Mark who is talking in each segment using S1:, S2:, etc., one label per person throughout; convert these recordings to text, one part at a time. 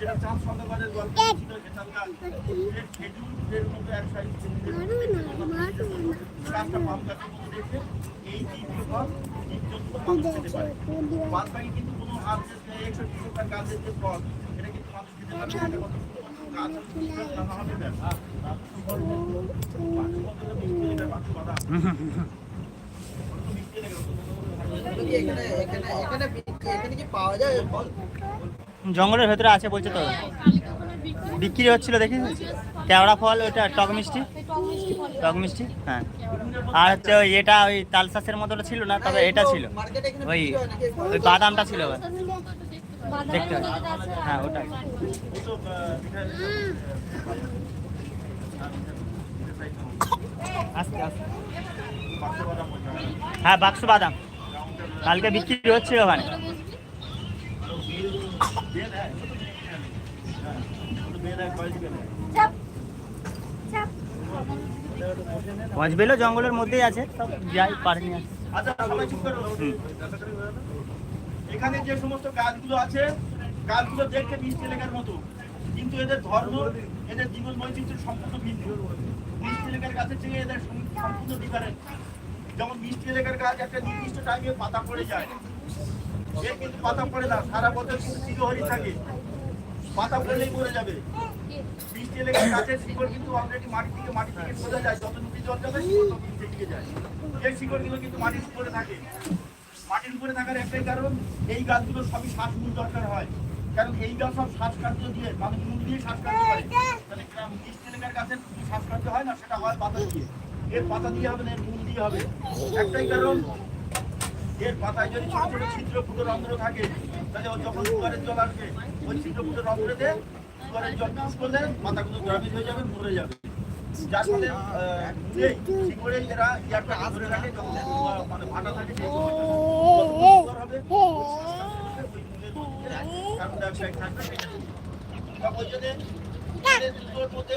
S1: যেটা চাঁদ সন্ধ্যাবাদের গল্প ছিল সেখানকার খেজুরের মতো এক সাইজ গাছটা পাম গাছের মতো দেখে এই দ্বিতীয় ফল জীবজন্তু মানুষ খেতে পারে। বাদ বাকি কিন্তু কোনো আর যে একশো দুশো গাছের যে ফল এটা কিন্তু মানুষ খেতে পারে না। কত গাছ হবে ব্যাপার বাকি কতটা মিষ্টি লেগে বাকি বাদাম মিষ্টি লেগে
S2: এখানে এখানে এখানে এখানে কি পাওয়া যায় ফল
S3: জঙ্গলের ভেতরে আছে বলছে তো। বিক্রি হচ্ছিল দেখি। কেওড়া ফল ওটা টক মিষ্টি। টক মিষ্টি হ্যাঁ। আর হচ্ছে ওই এটা ওই তালসাসের মতো ছিল না, তবে এটা ছিল। ওই? ওই বাদামটা ছিল দেখতে হ্যাঁ ওটা হ্যাঁ বাক্স বাদাম। কালকে বিক্রি হচ্ছিল ওখানে। পঞ্চবেলও জঙ্গলের মধ্যেই আছে। সব যাই পারে নিয়ে।
S1: আচ্ছা এখানে যে সমস্ত গাছগুলো আছে গাছগুলো দেখতে মিষ্টি লেখার মতো। কিন্তু এদের ধর্ম এদের জীবন বৈচিত্র্য সম্পূর্ণ ভিন্ন। মিষ্টি লেখার গাছের থেকে এদের সম- সম্পূর্ণ ডিফারেন্ট যেমন মিষ্টি লেখার গাছ একটা নির্দিষ্ট টাইমে পাতা পড়ে যায়। এর কিন্তু পাতা পড়ে না, সারা বছর কিন্তু চিরহরি থাকে। পাতা পড়লেই মরে যাবে। বৃষ্টি লেগে গাছের শিকড় কিন্তু অলরেডি মাটি থেকে মাটি থেকে সোজা যায়। যত নদী জল যাবে শিকড় যায়। এই শিকড়গুলো কিন্তু মাটির উপরে থাকে। মাটির উপরে থাকার একটাই কারণ, এই গাছগুলো সবই শ্বাসমূল দরকার হয়। কারণ এই গাছ সব শ্বাসকার্য দিয়ে, মানুষ মুখ দিয়ে শ্বাসকার্য করে। তাহলে গ্রাম বৃষ্টি লেগার গাছের শ্বাসকার্য হয় না, সেটা হয় পাতা দিয়ে। এর পাতা দিয়ে হবে না, এর মূল দিয়ে হবে। একটাই কারণ এর পাতায় যদি ছোট ছোট ছিদ্র ফুটো রন্ধ্র থাকে তাহলে যখন সুগারের জল আসবে ওই ছিদ্র ফুটো রন্ধ্রে দিয়ে সুগারের জল পুশ করলে পাতাগুলো ড্যামেজ হয়ে যাবে মরে যাবে যার ফলে এরা ইয়ারটা ধরে রাখে মানে থাকে সেই সময়টা যত সুন্দর হবে ওই মূলের মধ্যে কার্বন ডাই থাকবে সেটা তা ওই জন্যে এদের দুটোর মধ্যে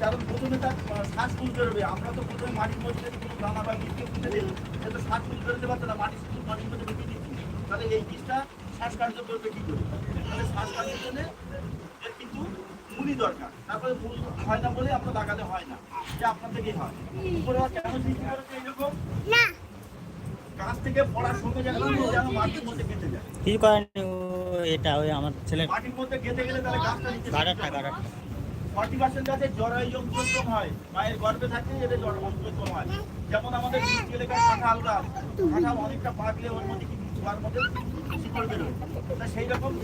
S1: কারণ প্রথমে তার শ্বাস ফুল বেরোবে আমরা তো প্রথমে মাটির মধ্যে কোনো দানা বা বীজকে পুঁতে দিই সে তো শ্বাস ফুল বেরোতে পারতো না মাটি শুধু মাটির মধ্যে ঢুকিয়ে দিচ্ছি। তাহলে এই বীজটা শ্বাসকার্য করবে কি করে? তাহলে শ্বাসকার্যের জন্য এর কিন্তু মূলই দরকার। তারপরে মূল হয় না বলে আমরা লাগালে হয় না। যে আপনার থেকেই হয়। উপরে কেন সৃষ্টি করেছে এইরকম গাছ থেকে পড়ার সঙ্গে যেন যেন মাটির মধ্যে গেঁথে যায়।
S3: নেই, ও এটা ওই আমার ছেলে
S1: মাটির মধ্যে গেঁথে গেলে তাহলে গাছটা নিচে
S3: গাড়াটা গাড়াটা
S1: ফর্টি পার্সেন্ট গাছে জরায়ুক্ত কম হয়। মায়ের গর্ভে থাকলে এদের জরায়ুক্ত কম হয়। যেমন আমাদের বৃষ্টি এলাকায় কাঁঠাল গাছ, কাঁঠাল অনেকটা পাকলে ওর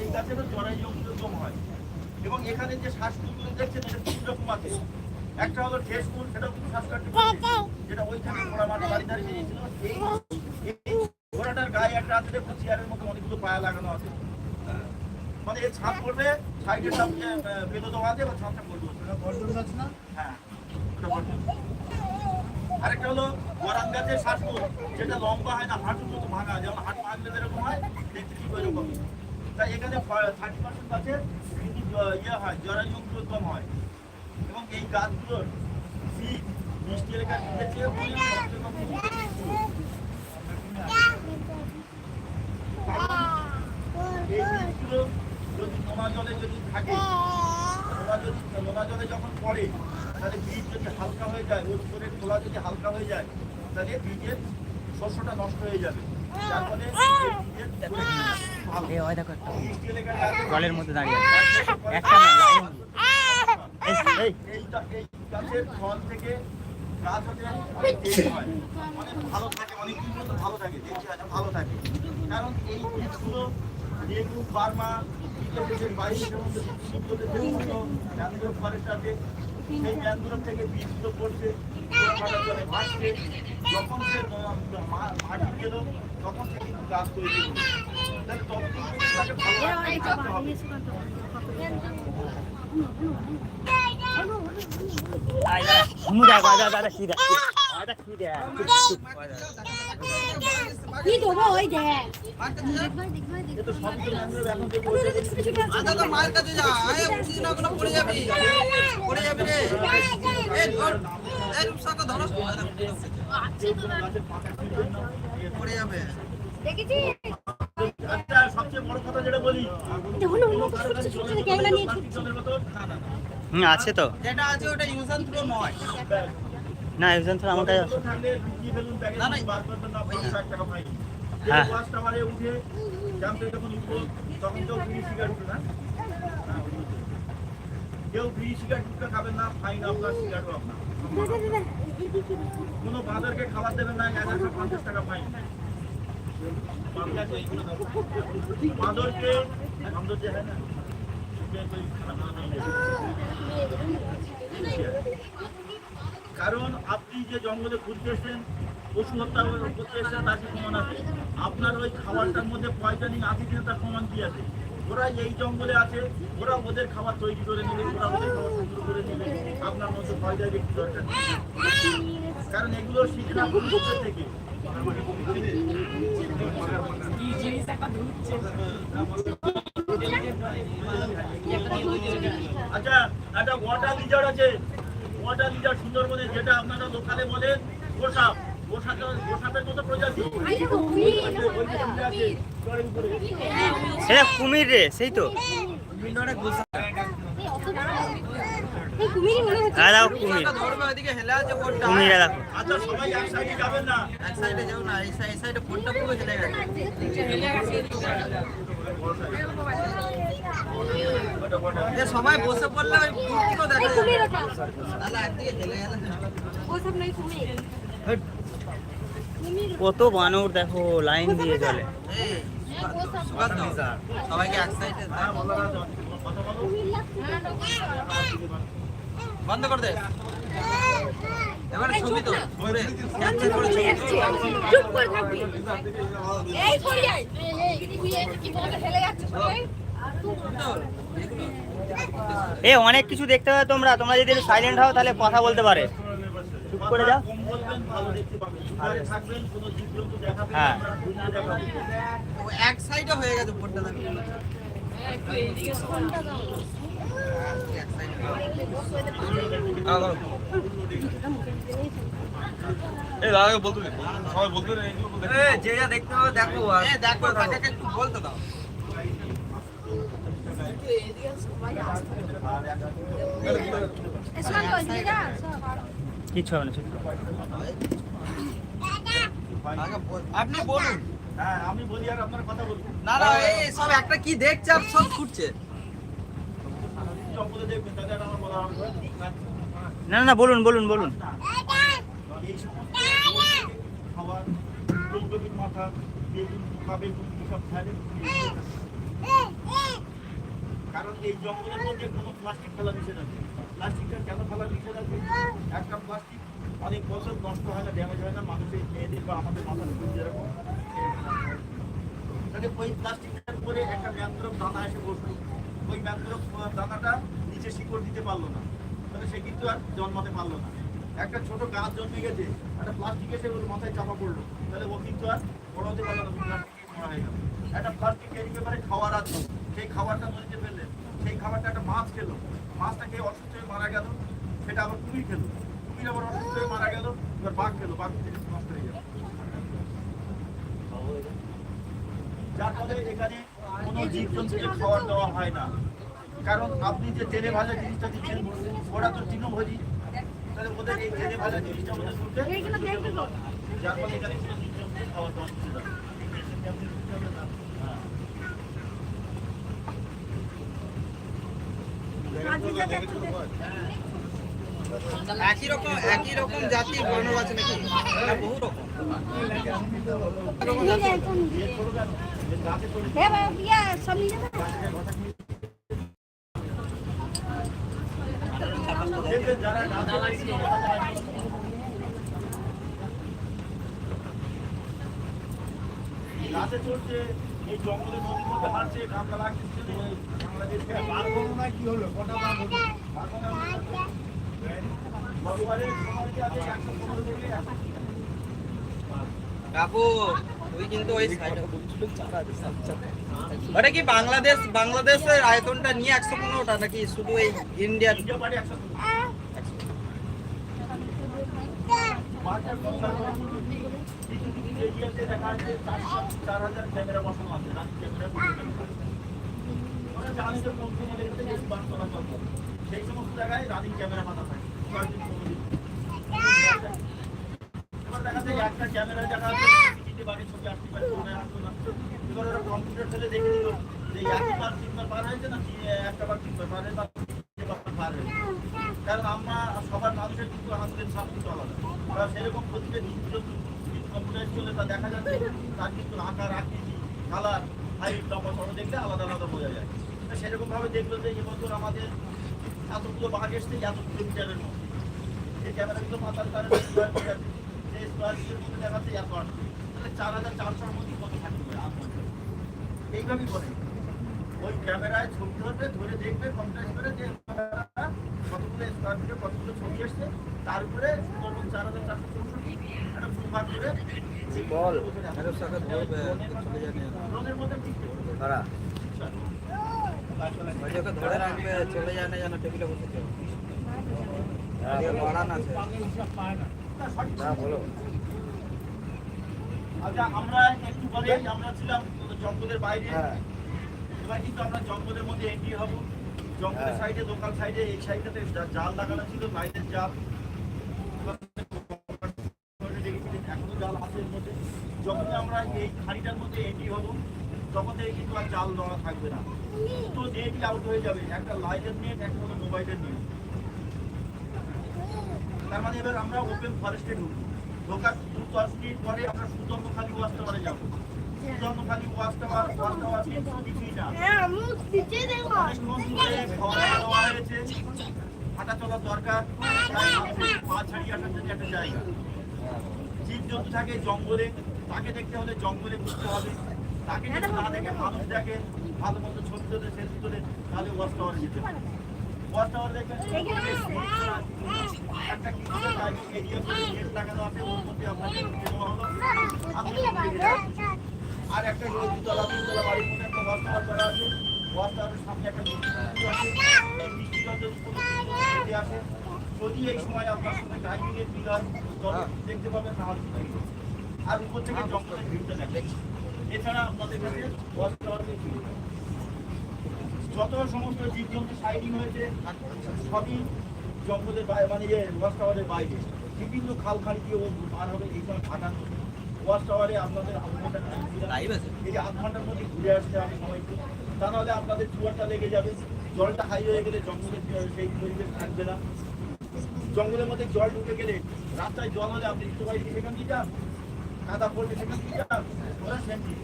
S1: এই গাছেরও জরায়ুক্ত হয় এবং এখানে যে শ্বাসফুলগুলো দেখছেন, এটা তিন রকম আছে। একটা হলো ঠেস ফুল সেটাও কিন্তু শ্বাসকার্য যেটা ওইখানে ঘোড়া মাঠে বাড়ি দাঁড়িয়ে ঘোড়াটার গায়ে একটা আছে চেয়ারের মতো অনেকগুলো পায়া লাগানো আছে। মানে এর ছাপ পড়বে সাইডের সব যে দেওয়া আছে এবার ছাপটা পড়বে। বর্জন গাছ না? হ্যাঁ ওটা বর্জন আরেকটা হলো গরান গাছের শ্বাসফুল যেটা লম্বা হয় না হাঁটুর মতো ভাঙা যেমন হাঁটু ভাঙলে যেরকম হয় দেখতে ঠিক ওই রকম তাই এখানে থার্টি পার্সেন্ট গাছের কিন্তু ইয়ে হয় জরাযুক্ত কম হয়। এবং এই গাছগুলোর বীজ মিষ্টি এলাকার বীজের চেয়ে এই বীজগুলো যদি নোনা জলে যদি থাকে নোনা যদি নোনা জলে যখন পড়ে তাহলে বীজ যদি হালকা হয়ে যায় ওর উপরের খোলা যদি হালকা হয়ে যায় তাহলে বীজের শস্যটা নষ্ট হয়ে যাবে। যার ফলে
S3: জলের মধ্যে দাঁড়িয়ে একটা এই,
S1: গাছের ফল থেকে গাছ হতে অনেক দেরি হয়। অনেক ভালো থাকে অনেক ভালো থাকে ভালো থাকে। কারণ এই বীজগুলো লেবু বার্মা বিদেশের বাইরে সমস্ত বিদ্যুৎ যে সমস্ত ম্যানগ্রোভ ফরেস্ট আছে সেই ম্যানগ্রোভ থেকে বীজগুলো পড়ছে জলে ভাসছে। যখন সে মা- মাটি গেল তখন সে কিন্তু গাছ তৈরি হলো তাহলে ততদিন পর্যন্ত তাকে ভালো হবে
S3: দাদা দাদা কি দাদা কি
S4: দেবো ওই দেখ আছে।
S2: তো মার কাছে যা আয় উঠিস না কোনো পড়ে যাবি পড়ে যাবি রে এই ধর এই রূপসাকে ধরো পড়ে যাবে
S1: আচ্ছা সবচেয়ে বড় কথা যেটা বলি
S4: দেখুন, অন্য ছোট ছোট ছোট ছোট ক্যামেরা নিয়ে
S1: প্লাস্টিক জলের বোতল না না না
S3: হুম আছে তো
S2: যেটা আছে ওটা ইউজ অ্যান্ড থ্রো নয়
S3: না একজন তো আমার কাছে হ্যাঁ।
S1: উঠে জানতে যখন উঠবো তখন কেউ ফ্রি সিগারেট খাবেন না ফাইন আপনার সিগারেটও আপনার কোনো বাঁদরকে খাবার দেবেন না এগারোশো পঞ্চাশ টাকা ফাইন বাঁদরকে বাঁদর যে হয় না যে ওই খানা নিয়ে যায়। কারণ আপনি যে জঙ্গলে ঘুরতে এসেছেন পশু হত্যা করতে এসেছেন তার কি প্রমাণ আছে? আপনার ওই খাবারটার মধ্যে পয়জনিং আছে কিনা তার প্রমাণ কি আছে? ওরা এই জঙ্গলে আছে ওরা ওদের খাবার তৈরি করে নেবে ওরা ওদের খাবার সংগ্রহ করে নেবে। আপনার মধ্যে পয়জা দেখতে দরকার কারণ এগুলো শিক্ষা ভবিষ্যৎ থেকে। আচ্ছা একটা ওয়াটার লিজার্ড আছে। ওয়াটার লিজার্ড সুন্দরবনে যেটা আপনারা লোকালে বলেন গোসাপ।
S3: এটা কুমির রে সেই তো। কুমির।
S1: সবাই
S2: বসে পড়লে ওই দেখা যাবে একদিকে গেলে
S4: ওসব।
S3: কত বানর দেখো লাইন দিয়ে চলে
S2: সবাইকে এক সাইডে
S1: হ্যাঁ।
S2: বন্ধ করে দে এবারে ছবি তো
S4: চুপ
S2: ঘুরে ক্যাপচার করে ছবি
S4: চুপ করে থাকবি। এই। কি বলে ফেলে
S3: এ অনেক কিছু দেখতে হবে তোমরা। তোমরা যদি সাইলেন্ট হও তাহলে কথা বলতে পারে। চুপ করে যাও। হ্যাঁ।
S2: এক সাইডে হয়ে গেছে দেখো
S5: এই বলতে সবাই বলতে
S2: দেখো। দেখো বলতে দাও
S4: এসব কই দিয়ে যা, সব।
S3: কিছু হবে না
S2: আপনি বলুন।
S1: হ্যাঁ আমি বলি আর আপনার কথা বলব।
S2: না না এই সব একটা কি দেখছে আর সব
S3: বলুন বলুন বলুন।
S1: খাবার মাথা বেগুন পোকা বেগুন এসব খাইলে কারণ এই জঙ্গলের মধ্যে কোনো প্লাস্টিক ফেলা নিষেধ আছে। প্লাস্টিকটা কেন ফেলা নিষেধ আছে? একটা প্লাস্টিক অনেক বছর নষ্ট হয় না ড্যামেজ হয় না, মানুষের মেয়েদের বা আমাদের মাথার যেরকম। তাহলে ওই প্লাস্টিকটার উপরে একটা ম্যান্দ্রব দানা এসে বসল। ওই ম্যান্দ্রব দানাটা নিচে শিকড় দিতে পারল না। তাহলে সে কিন্তু আর জন্মাতে পারল না। একটা ছোট গাছ জন্মে গেছে, একটা প্লাস্টিক এসে ওর মাথায় চাপা পড়ল। তাহলে ও কিন্তু আর বড় হতে পারল না প্লাস্টিক মরা হয়ে গেল। একটা প্লাস্টিক ক্যারি পেপারে খাওয়ার আছে সেই খাবারটা নদীতে ফেললেন সেই খাবারটা একটা মাছ খেলো। মাছটা খেয়ে অসুস্থ হয়ে মারা গেল। সেটা আবার কুমির খেলো। কুমির আবার অসুস্থ হয়ে মারা গেল। এবার বাঘ খেলো। বাঘ থেকে নষ্ট হয়ে গেল। যার ফলে এখানে কোনো জীবজন্তুকে খাবার দেওয়া হয় না। কারণ আপনি যে তেলে ভাজা জিনিসটা দিচ্ছেন ওরা তো তৃণভোজী। তাহলে ওদের এই তেলে ভাজা জিনিসটা ওদের। যার ফলে এখানে কোনো দাওয়া হচ্ছে না। হ্যাঁ।
S2: একই রকম একই রকম জাতির বর্ণ আছে নাকি? না বহু রকম।
S4: নিয়ে যায়, একদম নিয়ে যায়। হ্যাঁ, বাবা, ইয়া, সব নিয়ে যাবে?
S1: দেখবেন যারা গাছে লাগিয়ে কথা বলে, গাছে চড়ছে এই জঙ্গলের নদীর মধ্যে হাঁটছে কামড়া লাগছে বাংলাদেশকে বার করব না কি হলো কটা বার হলো?
S2: কাকু কিন্তু ওই ওটা বাংলাদেশ বাংলাদেশের আয়তনটা নিয়ে একশো পনেরোটা নাকি শুধু এই ইন্ডিয়ান
S1: ইন্ডিয়া পার্টি একশো ক্যামেরা ওরা জানে। সেই সমস্ত জায়গায় ক্যামেরা দেখা যায় একটা ক্যামেরা আসতে পারে, মনে না। ওরা কম্পিউটার দেখে হয়েছে না একটা বার পার হয়েছে কারণ আমরা সবার মানুষের কিন্তু আমাদের সাপ কিন্তু আলাদা। সেরকম প্রতিটা জিনিস কম্পিউটার চলে, তা দেখা যাচ্ছে তার কিন্তু আকার, আকৃতি কালার হাইট লম্বা সব দেখলে আলাদা আলাদা বোঝা যায়। তা সেরকম ভাবে দেখল যে এবছর আমাদের এতগুলো বাঘ এসছে এত কিলোমিটারের মধ্যে এই ক্যামেরাগুলো মাথার কারণে স্কোয়ার আছে, সেই স্কোয়ার ফিটের মধ্যে দেখাচ্ছে এত আসছে তাহলে চার হাজার চারশোর মধ্যে কত আট ঘণ্টা। এইভাবেই করে ওই ক্যামেরায় ছবি ধরবে, ধরে দেখবে কন্ট্রাস্ট করে যে স্কোয়ার ফিটে কতগুলো ছবি এসছে তার উপরে চার হাজার চারশো চৌষট্টি একটা করে
S2: বল মেরে সাথে ধরবে চলে যাবে
S1: ড্রোনের মধ্যে
S2: তারা ধরে রাখবে চলে যায় না যেন টেবিলে
S1: আচ্ছা আমরা একটু আমরা ছিলাম জঙ্গলের বাইরে।
S2: হ্যাঁ।
S1: এবার কিন্তু আমরা জঙ্গলের মধ্যে এন্ট্রি হব। জঙ্গলের
S2: হ্যাঁ।
S1: সাইডে লোকাল সাইডে এই সাইডটাতে জাল লাগানো ছিল বাইরের জাল। এখনও জাল আছে এর মধ্যে। যখন আমরা এই খাড়িটার মধ্যে এন্ট্রি হব তখন থেকে কিন্তু আর জাল দেওয়া থাকবে না। তো নেটই আউট হয়ে যাবে একটা লাইটের নেট একটা হলো মোবাইলের নেট তার মানে এবার আমরা ওপেন ফরেস্টে ঢুকবো। ঢোকার দু দশ মিনিট পরে আমরা সুন্দরখালি ওয়াচ টাওয়ারে যাব। হাঁটা চলার দরকার পা ছাড়িয়ে আসার জন্য একটা জায়গা জীব থাকে জঙ্গলে তাকে দেখতে হলে জঙ্গলে ঘুরতে হবে তাকে যদি না দেখে মানুষ দেখে ভালো মতো ছবি তোলে সেলফি তোলে তাহলে ওয়াচ টাওয়ারে যেতে পারে ওয়াচ টাওয়ার দেখবেন একটা কিছু এরিয়া করে গেট লাগানো আছে ওর মধ্যে আপনাকে দেওয়া হলো। আর একটা রোড তলা তিনতলা বাড়ির মধ্যে একটা টাওয়ার করা আছে। টাওয়ারের সামনে একটা যদি আসে যদি এই সময় আপনার সঙ্গে এর ভিড় হয়। তবে দেখতে পাবেন না হলে আর উপর থেকে জঙ্গলের ভিড়টা দেখে এছাড়া আপনাদের কাছে টাওয়ারের ভিড় যত সমস্ত জীবজন্তু সাইডিং হয়েছে সবই জঙ্গলের বাইরে মানে ইয়ে ওয়াচ টাওয়ারের বাইরে। বিভিন্ন খাল খাড়ি দিয়ে ও পার হবে এই সময় ফাটান ওয়াচ টাওয়ারে আপনাদের আধ ঘণ্টা টাইম দিলাম
S2: লাইভ আছে।
S1: এই যে আধ ঘণ্টার মধ্যে ঘুরে আসতে হবে সবাইকে তা নাহলে আপনাদের জোয়ারটা লেগে যাবে। জলটা হাই হয়ে গেলে জঙ্গলের সেই পরিবেশ থাকবে না। জঙ্গলের মধ্যে জল ঢুকে গেলে রাস্তায় জল হলে আপনি সবাই সেখান দিয়ে যান। কাদা পড়বে সেখান দিয়ে যান। ওরা সেন্টি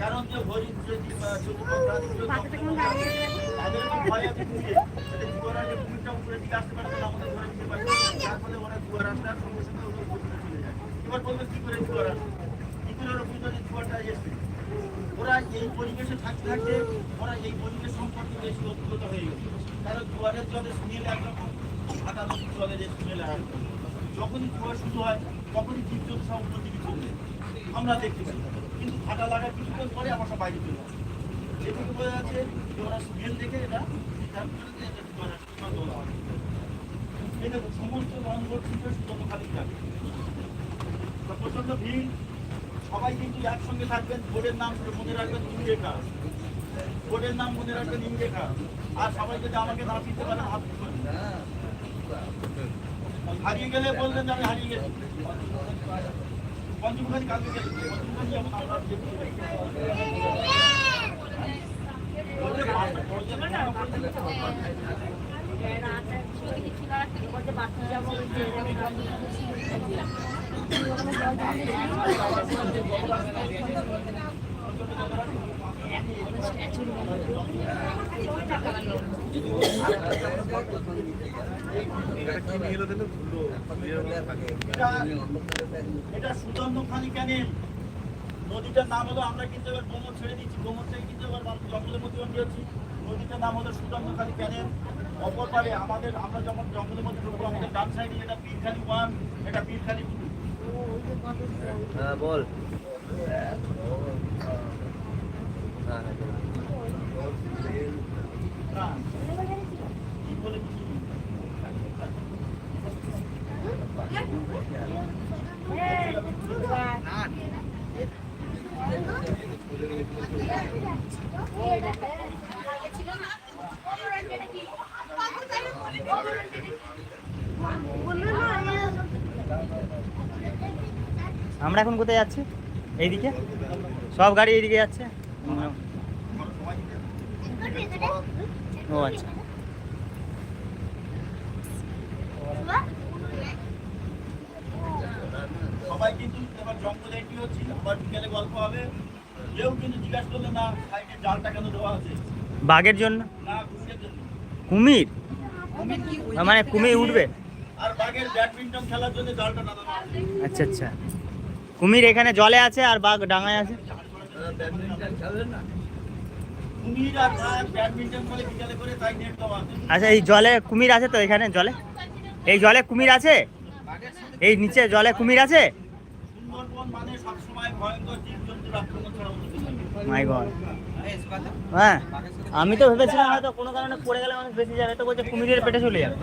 S1: কারণ যে হরিণ যদি তাদের ভয় আছে কুমিরে। যাতে জোয়ার আসলে উপরে দিকে আসতে পারে না, আমাদের ধরে দিতে পারে। যার ফলে ওরা জোয়ার আসার সঙ্গে সঙ্গে ওরা উপরে চলে যায়। এবার বলবে করে জোয়ার ওরা? বুঝবে যে জোয়ারটা এসছে? ওরা এই পরিবেশে থাকতে থাকতে ওরা এই পরিবেশ সম্পর্কে বেশি অভিজ্ঞতা হয়ে গেছে। কারণ জোয়ারের জলে স্মেল একরকম ফাটা নদীর জলে যে স্মেল আসে। যখনই জোয়ার শুরু হয়, তখনই জীবজন্তু সব দিকে চলে আমরা দেখতে পাই কিন্তু ফাটা লাগার কিছুক্ষণ পরে আমার সব বাইরে চলে আসে। যেটুকু বোঝা যাচ্ছে যে ওরা স্মেল দেখে এটা এটা জোয়ার আসছে বা দোলা আসছে। সমস্ত রংবোর্ড কিন্তু খালি থাকে। প্রচণ্ড ভিড়। সবাই কিন্তু একসঙ্গে থাকবেন। বোর্ডের নাম মনে রাখবেন ইন্ডিয়া বোর্ডের নাম মনে রাখবেন ইন্ডিয়া আর সবাই যদি আমাকে না চিনতে পারেন হাত হারিয়ে গেলে বলবেন যে আমি হারিয়ে গেছি। পঞ্চমুখানি কালকে গেছি। পঞ্চমুখানি যেমন এটা সুদর্ণ খালি ক্যানেল নদীটার নাম হলো, আমরা কিন্তু এবার গোমর ছেড়ে দিচ্ছি গোমর থেকে কিন্তু এবার জঙ্গলের মধ্যে হচ্ছি নদীটার নাম হলো সুদর্ণখালী ক্যানেল অপর পারে আমাদের, আমরা যখন জঙ্গলের মধ্যে ঢুকবো, আমাদের ডান সাইডে এটা পীরখালি ওয়ান এটা পীরখালি
S2: হ্যাঁ বল
S1: কি
S3: আমরা এখন কোথায় যাচ্ছি? এইদিকে? সব গাড়ি এইদিকে যাচ্ছে? ও আচ্ছা।
S1: সবাই কিন্তু এবার জঙ্গলে হচ্ছি আবার বিকেলে গল্প হবে। কেউ কিন্তু জিজ্ঞাসা করল না সাইডে জালটা কেন দেওয়া আছে
S3: বাঘের জন্য?
S1: না ঘুরের জন্য।
S3: কুমির? মানে কুমির উঠবে
S1: আর বাঘের ব্যাডমিন্টন খেলার জন্য জালটা না দেওয়া
S3: আচ্ছা আচ্ছা। কুমির এখানে জলে আছে আর বাঘ ডাঙায় আছে। আচ্ছা এই জলে কুমির আছে তো এখানে জলে? এই জলে কুমির আছে? এই নিচে জলে কুমির আছে। মাই হ্যাঁ আমি তো ভেবেছিলাম হয়তো কোনো কারণে পড়ে গেলে মানুষ বেশি যাবে, তো বলছে কুমিরের পেটে চলে যাবে।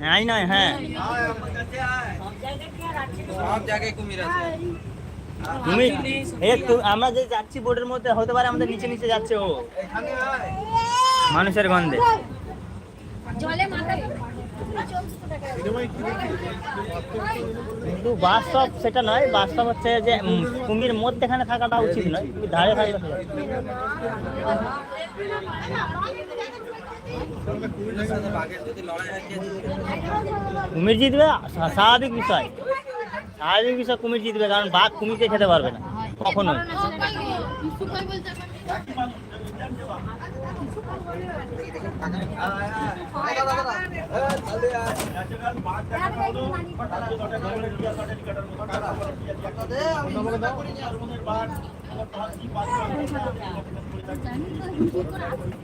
S3: নয় হ্যাঁ
S2: সব জায়গায় কুমির আছে
S3: কুমির এই তু- আমরা যে যাচ্ছি বোটের মধ্যে, হতে পারে আমাদের নিচে নিচে যাচ্ছে ও। মানুষের গন্ধে। কিন্তু বাস্তব সেটা নয়, বাস্তব হচ্ছে যে কুমির মধ্যেখানে থাকাটা উচিত নয় ধারে থাকলে কুমির জিতবে স্বা- স্বাভাবিক বিষয়। স্বাভাবিক বিষয় কুমির জিতবে, কারণ বাঘ কুমিরকে খেতে পারবে না, কখনোই।